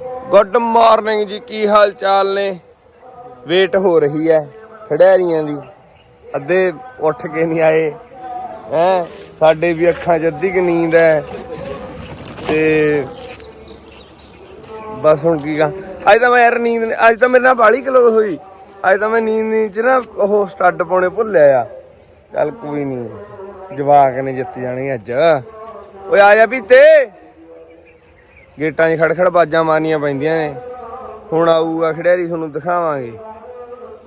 Good morning ਜੀ, ਕੀ ਹਾਲ ਚਾਲ ਨੇ? ਵੇਟ ਹੋ ਰਹੀ ਹੈ ਖਿਡਾਰੀਆਂ ਦੀ। ਅੱਧੇ ਉੱਠ ਕੇ ਨਹੀਂ ਆਏ। ਹੈ, ਸਾਡੇ ਵੀ ਅੱਖਾਂ 'ਚ ਅੱਧੀ ਕੁ ਨੀਂਦ ਹੈ। ਤੇ ਬਸ ਹੁਣ ਕੀ ਗਾ ਅੱਜ ਤਾਂ ਮੈਂ ਯਾਰ ਨੀਂਦ ਅੱਜ ਤਾਂ ਮੇਰੇ ਨਾਲ ਬਾਲੀ ਕਲੋ ਹੋਈ। ਅੱਜ ਤਾਂ ਮੈਂ ਨੀਂਦ ਨੀਂਦ ਚ ਨਾ ਉਹ ਸਟੱਡ ਪਾਉਣੇ ਭੁੱਲਿਆ ਆ। ਚੱਲ ਕੋਈ ਨਹੀਂ ਜਵਾਕ ਨੇ ਜਿੱਤ ਜਾਣੀ ਅੱਜ। ਓਏ ਆ ਜਾ ਪੀਤੇ ਗੇਟਾਂ 'ਚ ਖੜ ਖੜ ਬਾਜਾਂ ਮਾਰਨੀਆਂ ਪੈਂਦੀਆਂ ਨੇ। ਹੁਣ ਆਊਗਾ ਖਿਡਾਰੀ, ਤੁਹਾਨੂੰ ਦਿਖਾਵਾਂਗੇ।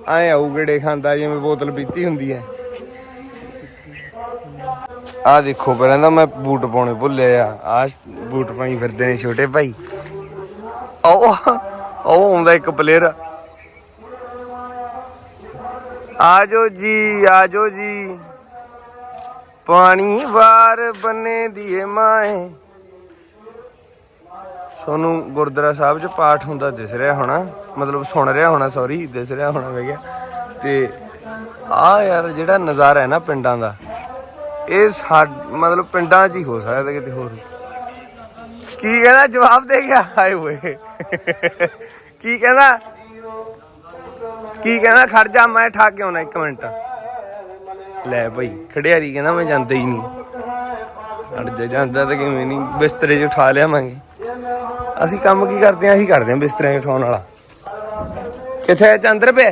ਐ ਆਊ ਗੇੜੇ ਖਾਂਦਾ, ਜਿਵੇਂ ਬੋਤਲ ਪੀਤੀ ਹੁੰਦੀ ਹੈ ਆ ਦੇਖੋ, ਪਹਿਲਾਂ ਤਾਂ ਮੈਂ ਬੂਟ ਪਾਉਣੇ ਭੁੱਲਿਆ ਆ। ਆ ਬੂਟ ਪਾਈ ਫਿਰਦੇ ਨੇ ਛੋਟੇ ਭਾਈ। ਆਓ ਆਓ ਆਉਂਦਾ ਇੱਕ ਪਲੇਅਰ ਆਜੋ ਜੀ ਆਜੋ ਜੀ। ਪਾਣੀ ਵਾਰ ਬੰਨੇ ਦੀਏ ਮਾਏ। ਤੁਹਾਨੂੰ ਗੁਰਦੁਆਰਾ ਸਾਹਿਬ 'ਚ ਪਾਠ ਹੁੰਦਾ ਦਿਸ ਰਿਹਾ ਹੋਣਾ, ਮਤਲਬ ਸੁਣ ਰਿਹਾ ਹੋਣਾ ਸੌਰੀ ਦਿਸ ਰਿਹਾ ਹੋਣਾ ਮੈਂ ਕਿਹਾ ਤੇ ਆ ਯਾਰ ਜਿਹੜਾ ਨਜ਼ਾਰਾ ਹੈ ਨਾ ਪਿੰਡਾਂ ਦਾ, ਇਹ ਸਾ ਮਤਲਬ ਪਿੰਡਾਂ 'ਚ ਹੀ ਹੋ ਸਕਦਾ ਕਿਤੇ ਹੋਰ ਕੀ ਕਹਿੰਦਾ ਜਵਾਬ ਦੇ ਗਿਆ? ਹਾਏ ਓਏ। ਕੀ ਕਹਿੰਦਾ? ਕੀ ਕਹਿੰਦਾ? ਖੜ ਜਾ, ਮੈਂ ਠਾ ਕੇ ਆਉਣਾ ਇੱਕ ਮਿੰਟ। ਲੈ ਭਾਈ ਖੜਿਆਰੀ ਕਹਿੰਦਾ ਮੈਂ ਜਾਂਦਾ ਹੀ ਨਹੀਂ। ਅੜ ਜਾ, ਜਾਂਦਾ ਤਾਂ ਕਿਵੇਂ ਨਹੀਂ, ਬਿਸਤਰੇ 'ਚ ਉਠਾ ਲਿਆਵਾਂਗੇ। ਅਸੀਂ ਕੰਮ ਕੀ ਕਰਦੇ ਆਂ ਅਸੀਂ ਕਰਦੇ ਆਂ ਬਿਸਤਰੇ ਉਠਾਉਣ ਵਾਲਾ। ਕਿੱਥੇ ਚੰਦਰ ਪੇ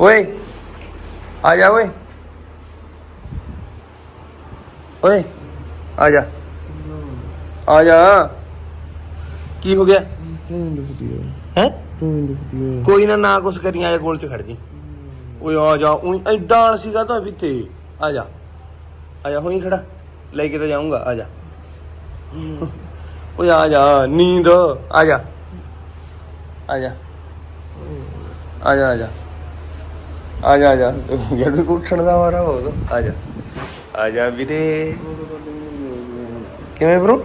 ਓਏ ਆ ਜਾ ਓਏ। ਓਏ ਆ ਜਾ। ਆ ਜਾ। ਕੀ ਹੋ ਗਿਆ? ਹੈ? ਕੋਈ ਨਾ ਨਾ ਕੁਛ ਕਰੀ ਆ ਕੋਲ ਚ ਖੜ ਜੀ। ਓਏ, ਆ ਜਾ ਉਈ ਐਡਾ ਸੀਗਾ ਤਾਂ ਵੀ ਤੇ ਆ ਜਾ। ਆ ਜਾ ਹੋਈ ਖੜਾ। ਲੈ ਕੇ ਤਾਂ ਜਾਊਂਗਾ, ਆ ਜਾ। ਓਏ, ਆ ਜਾ, ਨੀਂਦ। ਆ ਜਾ। ਆ ਜਾ। ਆ ਜਾ ਆ ਜਾ। ਆ ਜਾ ਆ ਜਾ। ਯਾਰ ਉੱਠਣ ਦਾ ਵਾਰਾ ਬਹੁਤ ਆ ਜਾ। ਆ ਜਾ ਵੀਰੇ। ਕਿਵੇਂ ਬ్రో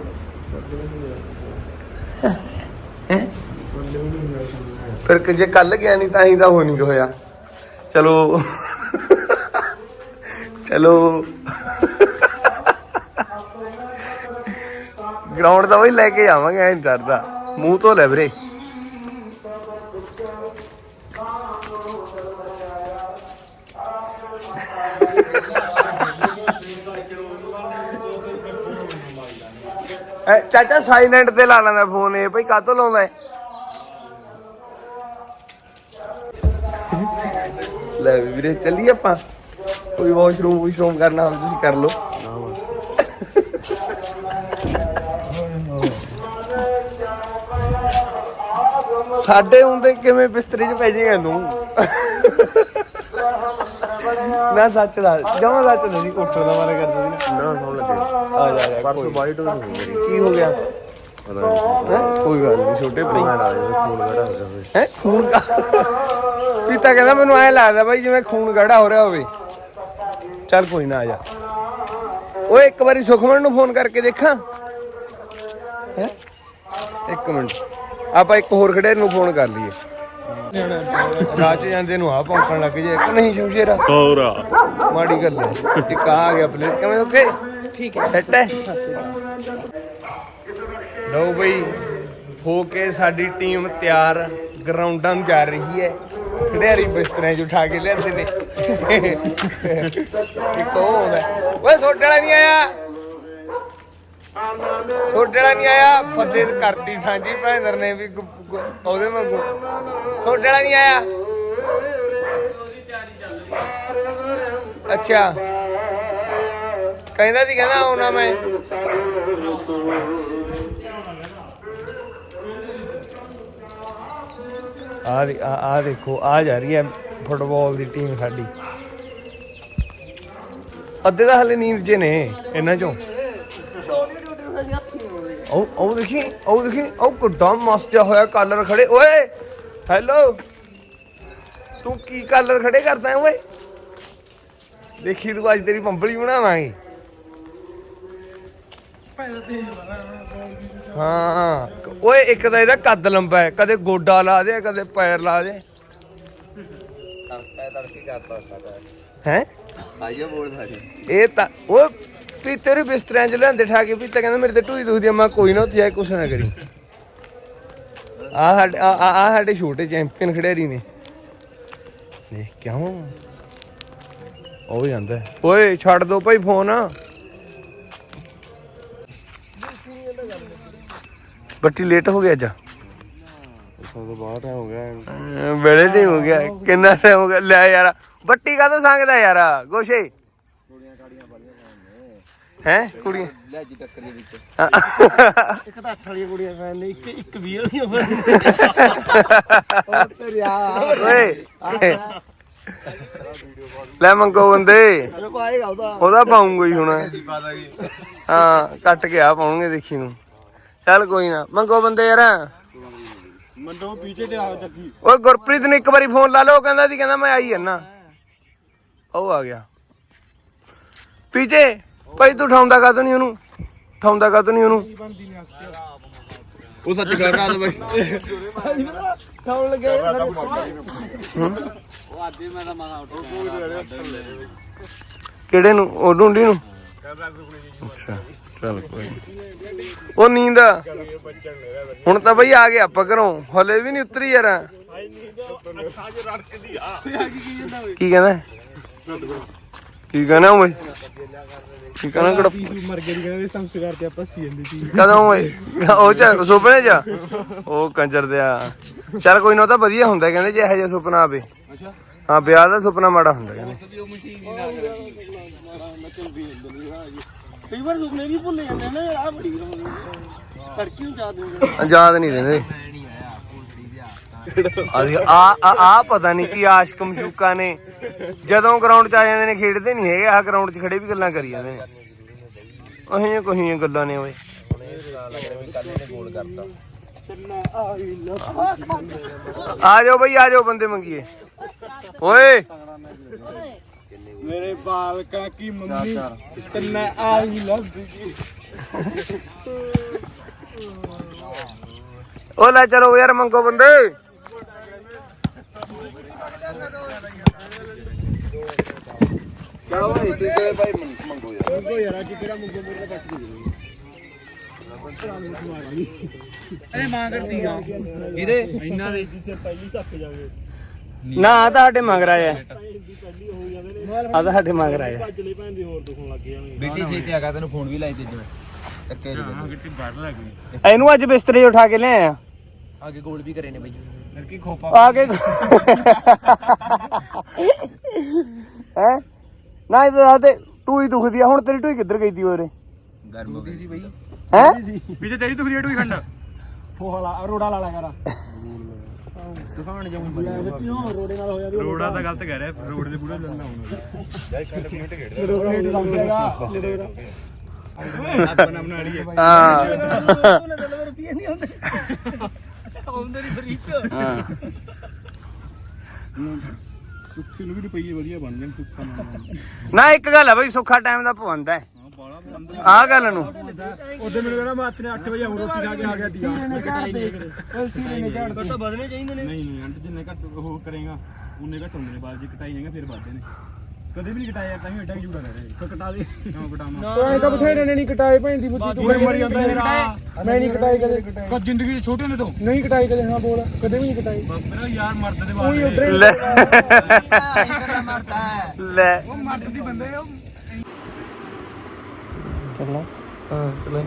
ਫਿਰ ਕਿ ਜੇ ਕੱਲ ਗਿਆ ਨਹੀਂ ਤਾਂ ਹੀ ਤਾਂ ਹੋ ਨਹੀਂ ਹੋਇਆ। ਚਲੋ। ਚਲੋ। ਗਰਾਊਂਡ ਦਾ ਵਈ ਲੈ ਕੇ ਜਾਵਾਂਗੇ ਐਂ ਡਰਦਾ। ਮੂੰਹ ਤੋਂ ਲੈ ਵੀਰੇ। ਚਾਚਾ ਸਾਇਲੈਂਟ ਤੇ ਲਾ ਲੈਂਦਾ ਫੋਨ ਇਹ, ਭਈ ਕਾਤੋਂ ਲਾਉਂਦਾ ਹੈ ਲੈ ਵੀ ਵੀਰੇ ਚੱਲੀਏ ਆਪਾਂ। ਕੋਈ ਵਾਸ਼ਰੂਮ ਵਾਸ਼ਰੂਮ ਕਰਨਾ ਹੋਵੇ ਤੁਸੀਂ ਕਰ ਲਓ। ਸਾਡੇ ਹੁੰਦੇ ਕਿਵੇਂ ਬਿਸਤਰੇ 'ਚ ਪੈ ਜਾਏਗਾ ਤੂੰ? ਮੈਂ ਸੱਚ ਦਾ ਜਮਾ ਸੱਚ ਨਹੀਂ ਕੋਠੋ ਦਾ ਮਾਰੇ ਕਰਦਾ ਸੀ। ਨਾ ਸੌਣ ਲੱਗੇ। ਆ ਜਾ ਜਾ ਪਰਸੋਂ ਬਾਈਟ ਹੋਈ ਮੇਰੀ ਕੀ ਹੋ ਗਿਆ? ਪਤਾ ਨਹੀਂ ਹੈਂ? ਕੋਈ ਗੱਲ ਨਹੀਂ ਛੋਟੇ ਭਾਈ ਮੈਂ ਲਾ ਦੇ ਖੂਨ ਵੜਾ ਹੋ ਜਾਵੇ ਹੈ? ਖੂਨ ਦਾ ਪੀਤਾ ਕਹਿੰਦਾ ਮੈਨੂੰ ਐ ਲੱਗਦਾ ਬਾਈ ਜਿਵੇਂ ਖੂਨ ਗੜਾ ਹੋ ਰਿਹਾ ਹੋਵੇ। ਚੱਲ ਕੋਈ ਨਾ ਆ ਜਾ। ਓਏ ਇੱਕ ਵਾਰੀ ਸੁਖਮਨ ਨੂੰ ਫੋਨ ਕਰਕੇ ਦੇਖਾਂ। ਹੈ? ਇੱਕ ਮਿੰਟ। ਆਪਾਂ ਇੱਕ ਹੋਰ ਖੜੇ ਨੂੰ ਫੋਨ ਕਰ ਲਈਏ। 'ਚ ਜਾਂਦੇ ਨੂੰ ਆ ਭੌਂਕਣ ਲੱਗ ਜੇ। ਇੱਕ ਨਹੀਂ ਸ਼ਮਸ਼ੇਰਾ ਹੋਰਾ ਮਾੜੀ ਗੱਲ ਹੈ। ਇੱਕ ਆ ਗਿਆ ਪਲੇਟ ਕਿਵੇਂ ਓਕੇ? ਠੀਕ ਹੈ। ਸੈੱਟ ਹੈ? ਲਓ ਬਈ, ਹੋ ਕੇ ਸਾਡੀ ਟੀਮ ਤਿਆਰ ਗਰਾਊਂਡਾਂ ਨੂੰ ਜਾ ਰਹੀ ਹੈ। ਖਿਡਾਰੀ ਬਿਸਤਰਿਆਂ 'ਚ ਉਠਾ ਕੇ ਲਿਆਂਦੇ ਨੇ। ਇੱਕ ਉਹ ਆਉਂਦਾ ਓਏ ਛੋਟੇ ਵਾਲਾ ਨਹੀਂ ਆਇਆ? ਛੋਟੇ ਵਾਲਾ ਨਹੀਂ ਆਇਆ? ਫੱਦੇ ਕਰਤੀ ਸਾਂਝੀ ਭੈਂਦਰ ਨੇ ਵੀ ਗੁ- ਗੁ- ਉਹਦੇ ਵਾਂਗੂ। ਛੋਟੇ ਵਾਲਾ ਨਹੀਂ ਆਇਆ? ਅੱਛਾ। ਕਹਿੰਦਾ ਸੀ, ਕਹਿੰਦਾ ਆਉਣਾ ਮੈਂ। ਆ ਦੇ- ਆ ਦੇਖੋ ਆ ਜਾ ਰਹੀ ਹੈ ਫੁੱਟਬਾਲ ਦੀ ਟੀਮ ਸਾਡੀ। ਅੱਧੇ ਤਾਂ ਹਲੇ ਨੀਂਦ 'ਚ ਨੇ, ਇਹਨਾਂ ਚੋਂ। ਉਹ ਉਹ ਦੇਖੀ ਉਹ ਦੇਖੀ, ਉਹ ਕਿੱਡਾ ਮਸਤ ਜਿਹਾ ਹੋਇਆ ਕਾਲਰ ਖੜੇ। ਓਏ ਹੈਲੋ ਤੂੰ ਕੀ ਕਾਲਰ ਖੜੇ ਕਰਦਾ ਹੈ ਓਏ? ਦੇਖੀ, ਤੂੰ ਅੱਜ ਤੇਰੀ ਪੰਬਲੀ ਬਣਾਵਾਂਗੇ। ਹਾਂ। ਓਏ, ਇੱਕ ਤਾਂ ਇਹਦਾ ਕੱਦ ਲੰਬਾ ਹੈ। ਕਦੇ ਗੋਡਾ ਲਾ ਦੇ, ਕਦੇ ਪੈਰ ਲਾ ਦੇ। ਮੈਂ ਤੜਕੇ ਕਰਤਾ ਸਾਡਾ ਹੈ? ਆਈਓ ਬੋਲ ਸਾਡੀ ਇਹ ਤਾਂ ਉਹ ਵੀ ਤੇਰੇ ਬਿਸਤਰਿਆਂ ਚ ਲਿਆਂਦੇ ਠਾ ਕੇ ਵੀ ਤਾਂ ਕਹਿੰਦਾ ਮੇਰੇ ਤੇ ਢੂਈ ਦੁਖਦੀ ਆ। ਮੈਂ ਕੋਈ ਨਾ, ਉੱਥੇ ਜਾ ਕੇ ਕੁਛ ਨਾ ਕਰੀ। ਆ ਸਾਡੇ, ਆ, ਆ- ਸਾਡੇ ਛੋਟੇ ਚੈਂਪੀਅਨ ਖਿਡਾਰੀ ਨੇ। ਦੇਖ ਕਿਉਂ? ਉਹ ਵੀ ਜਾਂਦਾ ਓਏ, ਛੱਡ ਦੋ ਭਾਈ ਫੋਨ। ਬੱਟੀ ਲੇਟ ਹੋ ਗਿਆ ਅੱਜ? ਟਾਈਮ ਹੋ ਗਿਆ। ਬੜੇ ਨਹੀਂ ਹੋ ਗਿਆ ਕਿੰਨਾ ਟਾਈਮ ਹੋ ਗਿਆ? ਲੈ ਯਾਰ ਬੱਟੀ ਕਾਹਤੋਂ ਸੰਗਦਾ ਯਾਰ? ਗੋਸ਼ੇ। ਹੈ? ਕੁੜੀਆਂ। ਲੈ ਜੀ ਟੱਕਰ ਦੇ ਵਿੱਚ ਇੱਕ ਤਾਂ 8 ਵਾਲੀਆਂ ਕੁੜੀਆਂ ਫੈਨ ਨੇ ਇੱਕ ਇੱਕ 20 ਵਾਲੀਆਂ ਓਏ। ਲੈ ਮੰਗੋ ਬੰਦੇ। ਉਹਦਾ। ਪਾਉਂਗਾ ਹੀ ਹੁਣ। ਹਾਂ ਕੱਟ ਕੇ ਆ ਪਾਉਣਗੇ ਦੇਖੀ ਨੂੰ। ਚੱਲ ਕੋਈ ਨਾ ਮੰਗੋ ਬੰਦੇ ਯਾਰ। ਮੰਡੋ ਪੀਛੇ ਤੇ ਆ ਚੱਕੀ। ਓਏ ਗੁਰਪ੍ਰੀਤ ਨੂੰ ਇੱਕ ਵਾਰੀ ਫੋਨ ਲਾ ਲਓ ਉਹ ਕਹਿੰਦਾ ਸੀ ਕਹਿੰਦਾ ਮੈਂ ਆਈ ਜੰਨਾ ਉਹ ਆ ਗਿਆ। ਪੀਜੇ ਭਾਈ ਤੂੰ ਠਾਉਂਦਾ ਕਾ ਨਹੀਂ ਉਹਨੂੰ? ਠਾਉਂਦਾ ਕਾ ਨਹੀਂ ਉਹਨੂੰ ਉਹ ਸੱਚ ਕਰ ਰਹਾ ਤਾਂ ਬਾਈ ਠਾਉਣ ਲੱਗੇ ਕਿਹੜੇ ਨੂੰ? ਉਹ ਡੁੰਡੀ ਨੂੰ? ਅੱਛਾ ਚੱਲ ਕੋਈ ਨੀ। ਉਹ ਨੀਂਦ ਆ। ਹੁਣ ਤਾਂ ਬਈ ਆ ਗਏ ਆਪਾਂ ਘਰੋਂ। ਹਲੇ ਵੀ ਨਹੀਂ ਉਤਰੀ ਯਾਰ। ਕੀ ਕਹਿੰਦਾ ਕੀ ਕਹਿੰਦਾ? ਓਏ? ਕੀ ਕਹਿੰਦਾ ਕੜਾ ਮਰ ਗਏ ਕਹਿੰਦੇ ਸੰਸਕਾਰ ਤੇ ਆਪਾਂ ਸੀ ਜਾਂਦੀ ਸੀ। ਕਦੋਂ ਓਏ? ਉਹ ਚ ਸੁਪਨੇ ਚ? ਉਹ ਕੰਜਰ ਦਿਆ ਚੱਲ ਕੋਈ ਨਾ ਉਹ ਤਾਂ ਵਧੀਆ ਹੁੰਦਾ ਕਹਿੰਦੇ ਜੇ ਇਹੋ ਜਿਹਾ ਸੁਪਨਾ ਆਵੇ। ਹਾਂ ਵਿਆਹ ਦਾ ਸੁਪਨਾ ਮਾੜਾ ਹੁੰਦਾ ਕਹਿੰਦੇ। ਕਈ ਵਾਰ ਸੁਪਨੇ ਵੀ ਭੁੱਲ ਜਾਂਦੇ ਨੇ ਆ ਬੜੀ ਤੜਕੀ ਨੂੰ ਯਾਦ ਨਹੀਂ ਯਾਦ ਨਹੀਂ ਰਹਿੰਦੇ। ਅਸੀਂ ਆ ਆ- ਆ ਪਤਾ ਨਹੀਂ ਕੀ ਆਸ਼ਕ ਮਸ਼ੂਕਾ ਨੇ ਜਦੋਂ ਗਰਾਊਂਡ 'ਚ ਆ ਜਾਂਦੇ ਨੇ ਖੇਡਦੇ ਨਹੀਂ ਹੈਗੇ ਆਹ ਗਰਾਊਂਡ 'ਚ ਖੜੇ ਵੀ ਗੱਲਾਂ ਕਰੀ ਜਾਂਦੇ ਨੇ। ਅਹੀਆਂ ਕੋਹੀਆਂ ਗੱਲਾਂ ਨੇ ਓਏ। ਤੰਨਾ ਆਈ ਲਵ ਆ ਜਾਓ ਬਈ ਆ ਜਾਓ ਬੰਦੇ ਮੰਗੀਏ। ਓਏ। ਮੇਰੇ ਬਾਲ ਕਾ ਕੀ ਮੰਮੀ ਤੰਨਾ ਆਈ ਲਵ ਜੀ ਉਹ ਲੈ ਚਲੋ ਯਾਰ ਮੰਗੋ ਬੰਦੇ। ਕਿਆ ਹੋਇਆ ਤੇ ਭਾਈ ਮੰਗੋ ਯਾਰ। ਕੋ ਯਾਰ ਅੱਜ ਕਿਹੜਾ ਮੁੰਡੇ ਮੇਰੇ ਦਾ ਪੱਟ ਅਰੇ ਮਾਂ ਕਰਦੀ ਆ। ਕਿਹਦੇ ਇਹਨਾਂ ਦੇ ਜਿੱਥੇ ਪਹਿਲੀ ਛੱਕ ਜਾਵੇ ਨਾ ਆ ਤਾਂ ਸਾਡੇ ਮੰਗ ਰਾਇਆ ਆ। ਤਾਂ ਸਾਡੇ ਮੰਗ ਰਾਇਆ ਭੱਜਲੇ ਭੈਣ ਦੀ ਹੋਰ ਦੁਖਣ ਲੱਗ ਜਾਣਗੇ ਬੇਟੀ ਛੇਤੀ ਆ ਗਿਆ ਤੈਨੂੰ ਫੋਨ ਵੀ ਲਾਈ ਤੇ ਜਿਵੇਂ ਟੱਕੇ ਦੇ ਗਿੱਟੀ ਵੱਢ ਲੱਗ ਗਈ। ਇਹਨੂੰ ਅੱਜ ਬਿਸਤਰੇ 'ਚ ਉਠਾ ਕੇ ਲਿਆਏ ਆ ਅੱਗੇ ਗੋਲ ਵੀ ਕਰੇ ਨੇ ਬਾਈ। ਲੜਕੀ ਖੋਪਾ ਆ ਕੇ ਹੈ? ਨਾ ਇਹ ਤਾਂ ਤੇ ਟੂਈ ਦੁਖਦੀ ਆ। ਹੁਣ ਤੇਰੀ ਟੂਈ ਕਿੱਧਰ ਗਈ ਤੀ ਓਰੇ ਗਰਮ ਹੋ ਗਈ। ਸੀ ਬਾਈ। ਹੈ? ਵੀ ਤੇ ਤੇਰੀ ਏਟੂ ਹੀ ਖੰਡ। ਫੋਹਲਾ ਰੋੜਾ ਲਾ ਲਾ ਕਰ। ਦੁਕਾਨ ਜਾਉਂ ਕਿਉਂ ਰੋੜੇ ਨਾਲ ਹੋਇਆ ਰੋੜਾ ਤਾਂ ਗਲਤ ਕਹਿ ਰਿਹਾ ਰੋਡ ਦੇ ਬੂੜਾ ਲੰਨਾ ਹੋਣਾ। ਰੋੜੇ ਸਮਝੇਗਾ ਲੜੇਗਾ ਆਪਣਾ ਬਣਾ ਲਈਏ ਹਾਂ ਉਹਨੇ ਦਲਵਰ ਰੁਪਏ ਨਹੀਂ ਆਉਂਦੇ ਆਉਂਦੇ ਨਹੀਂ ਫਰੀ ਚ ਹਾਂ। ਸੁੱਖੀ ਨੂੰ ਵੀ ਰੁਪਈਏ ਵਧੀਆ ਬਣ ਜਾਣ ਸੁੱਖਾ ਨਾ ਨਾ ਇੱਕ ਗੱਲ ਆ ਬਈ ਸੁੱਖਾ ਟਾਈਮ ਦਾ ਪਵੰਦਾ ਹੈ ਆ ਗੱਲ ਨੂੰ। ਉਹਦੇ ਮੈਨੂੰ ਕਹਿੰਦਾ ਮਾਤ ਨੇ 8 ਵਜੇ ਹੁਣ ਰੋਟੀ ਖਾ ਕੇ ਆ ਗਿਆ ਦੀਆ। ਨੇ ਝਾੜ ਦੇ ਉਹ ਸੀਰੇ ਨੇ ਝਾੜ ਦੇ ਵਧਣੇ ਚਾਹੀਦੇ ਨੇ। ਨਹੀਂ ਨਹੀਂ ਅੰਟ ਜਿੰਨੇ ਘੱਟ ਉਹ ਕਰੇਗਾ ਉਨੇ ਘੱਟ ਹੁੰਦੇ ਨੇ ਬਾਅਦ ਜੇ ਕਟਾਈ ਜਾਏਗਾ ਫਿਰ ਵੱਧਦੇ ਨੇ। ਕਦੇ ਵੀ ਨਹੀਂ ਕਟਾਇਆ ਤਾਂ ਵੀ ਐਡਾ ਕਿ ਝੂੜਾ ਰਹਿ ਕਟਾ ਦੇ। ਕਿਉਂ ਕਟਾਵਾਂ? ਤਾਂ ਤਾਂ ਬਥੇਰੇ ਨੇ ਨਹੀਂ ਕਟਾਏ ਭੈਣ ਦੀ ਬੁੱਧੀ ਤੂੰ ਮਰੀ ਜਾਂਦਾ ਯਾਰ ਮੈਂ ਨਹੀਂ ਕਟਾਈ ਕਦੇ। ਕਦ ਜ਼ਿੰਦਗੀ ਛੋਟੇ ਹੁੰਦੇ ਤੋਂ? ਨਹੀਂ ਕਟਾਈ ਕਦੇ ਹਾਂ ਬੋਲ। ਕਦੇ ਵੀ ਨਹੀਂ ਕਟਾਈ। ਮੇਰਾ ਯਾਰ ਮਰਦ ਦੇ ਬਾਅਦ ਉਹੀ ਉਧਰ ਲੈ। ਲੈ। ਉਹ ਮਰਦ ਦੀ ਬੰਦੇ ਆ ਚੱਲਣਾ ਹਾਂ ਚਲੋ।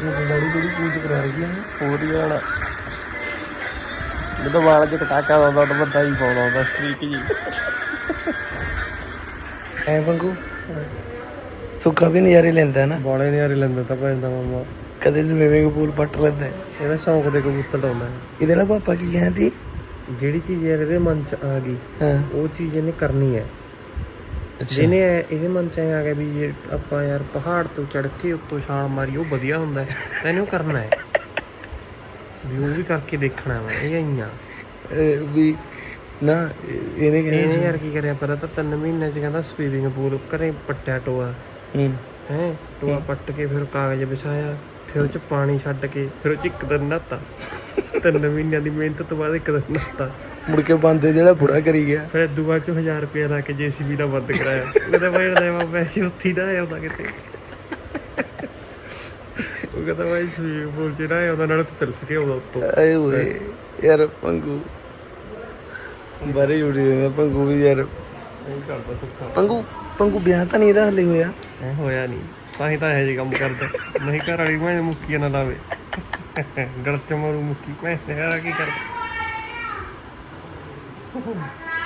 ਬੜੀ ਬੜੀ ਪੂਜ ਕਰਾ ਰਹੀ ਹੈ ਹੋਰ ਹੀ ਵਾਲਾ ਜਦੋਂ ਵਾਲ ਚ ਕਟਾਕਾ ਆਉਂਦਾ ਤਾਂ ਵੱਡਾ ਹੀ ਪਾਉਂਦਾ ਹੁੰਦਾ ਸਟ੍ਰੀਕ ਜੀ। ਐ ਵਾਂਗੂ। ਸੁੱਖਾ ਵੀ ਨਜ਼ਾਰੇ ਲੈਂਦਾ ਨਾ। ਬਾਲੇ ਨੇ ਯਾਰ ਲੈਂਦਾ ਤਾਂ ਭੈਣ ਦਾ ਮਾਮਾ। ਕਦੇ ਸਵੀਮਿੰਗ ਪੂਲ ਪੱਟ ਲੈਂਦਾ ਹੈ। ਇਹਦਾ ਸ਼ੌਂਕ ਦੇ ਕਬੂਤਰ ਡਾਉਂਦਾ ਇਹਦੇ ਨਾਲ ਪਾਪਾ ਕੀ ਕਹਿੰਦੀ? ਜਿਹੜੀ ਚੀਜ਼ ਯਾਰ ਇਹਦੇ ਮਨ ਚ ਆ ਗਈ ਹਾਂ। ਉਹ ਚੀਜ਼ ਇਹਨੇ ਕਰਨੀ ਹੈ। ਜਿਹਨੇ ਇਹਦੇ ਮਨ ਚ ਆ ਗਿਆ ਵੀ ਜੇ ਆਪਾਂ ਯਾਰ ਪਹਾੜ ਤੋਂ ਚੜ ਕੇ ਉੱਤੋਂ ਛਾਲ ਮਾਰੀ ਉਹ ਵਧੀਆ ਹੁੰਦਾ ਹੈ। ਤਾਂ ਇਹਨੂੰ ਕਰਨਾ ਹੈ। ਵੀ ਉਹ ਵੀ ਕਰਕੇ ਦੇਖਣਾ ਵਾ ਇਹ ਆਈਆਂ। ਅਹ ਵੀ ਨਾ ਇਹ- ਇਹਨੇ ਕਿਹਾ ਇਹਨੇ ਯਾਰ ਕੀ ਕਰਿਆ ਪਰ ਤਾਂ ਤਿੰਨ ਮਹੀਨੇ ਚ ਕਹਿੰਦਾ ਸਵੀਮਿੰਗ ਪੂਲ ਘਰੇ ਪੱਟਿਆ ਟੋਆ। ਹੂੰ। ਹੈ ਟੋਆ ਪੱਟ ਕੇ ਫਿਰ ਕਾਗਜ਼ ਵਿਛਾਇਆ। ਫਿਰ ਉਹ ਚ ਪਾਣੀ ਛੱਡ ਕੇ ਫਿਰ ਉਹ ਚ ਇੱਕ ਦਿਨ ਨਹਾਤਾ। ਤਿੰਨ ਮਹੀਨਿਆਂ ਦੀ ਮਿਹਨਤ ਤੋਂ ਬਾਅਦ ਇੱਕ ਦਿਨ ਨਹਾਤਾ। ਮੁੜ ਕੇ ਬੰਦੇ ਜਿਹੜਾ ਬੁੜਾ ਕਰੀ ਗਿਆ। ਫਿਰ ਦੁਆ ਚ 1000 ਰੁਪਏ ਲਾ ਕੇ ਜੀਸੀਬੀ ਨਾਲ ਬੰਦ ਕਰਾਇਆ। ਕਹਿੰਦਾ ਭਾਈ ਲੈ ਮੈਂ ਪੈਸੇ ਉੱਥੇ ਨਾ ਆਉਂਦਾ ਕਿਤੇ? ਉਹ ਕਹਿੰਦਾ ਭਾਈ ਸਵੀਮਿੰਗ ਪੂਲ ਚ ਨਾ ਆਉਂਦਾ ਨਾਲ ਤਿਲਸ ਕੇ ਆਉਂਦਾ ਉੱਤੋਂ। ਆਏ ਓਏ ਯਾਰ ਪੰਗੂ। ਬਾਰੇ ਜੁੜੀ ਜਾਂਦਾ ਪੰਗੂ ਵੀ ਯਾਰ। ਇਹ ਕਰਦਾ ਸੁੱਖਾ। ਪੰਗੂ ਪੰਗੂ ਵਿਆਹ ਤਾਂ ਨਹੀਂ ਇਹਦਾ ਹਲੇ ਹੋਇਆ? ਹੋਇਆ ਨਹੀਂ। ਤਾਂ ਹੀ ਤਾਂ ਇਹੋ ਜਿਹੇ ਕੰਮ ਕਰਦਾ। ਨਹੀਂ ਘਰ ਵਾਲੀ ਮੈਂ ਮੁੱਕੀ ਨਾ ਲਾਵੇ। ਗਲ ਚ ਮਾਰੂ ਮੁੱਕੀ। ਮੈਂ ਯਾਰ ਕੀ ਕਰਦਾ?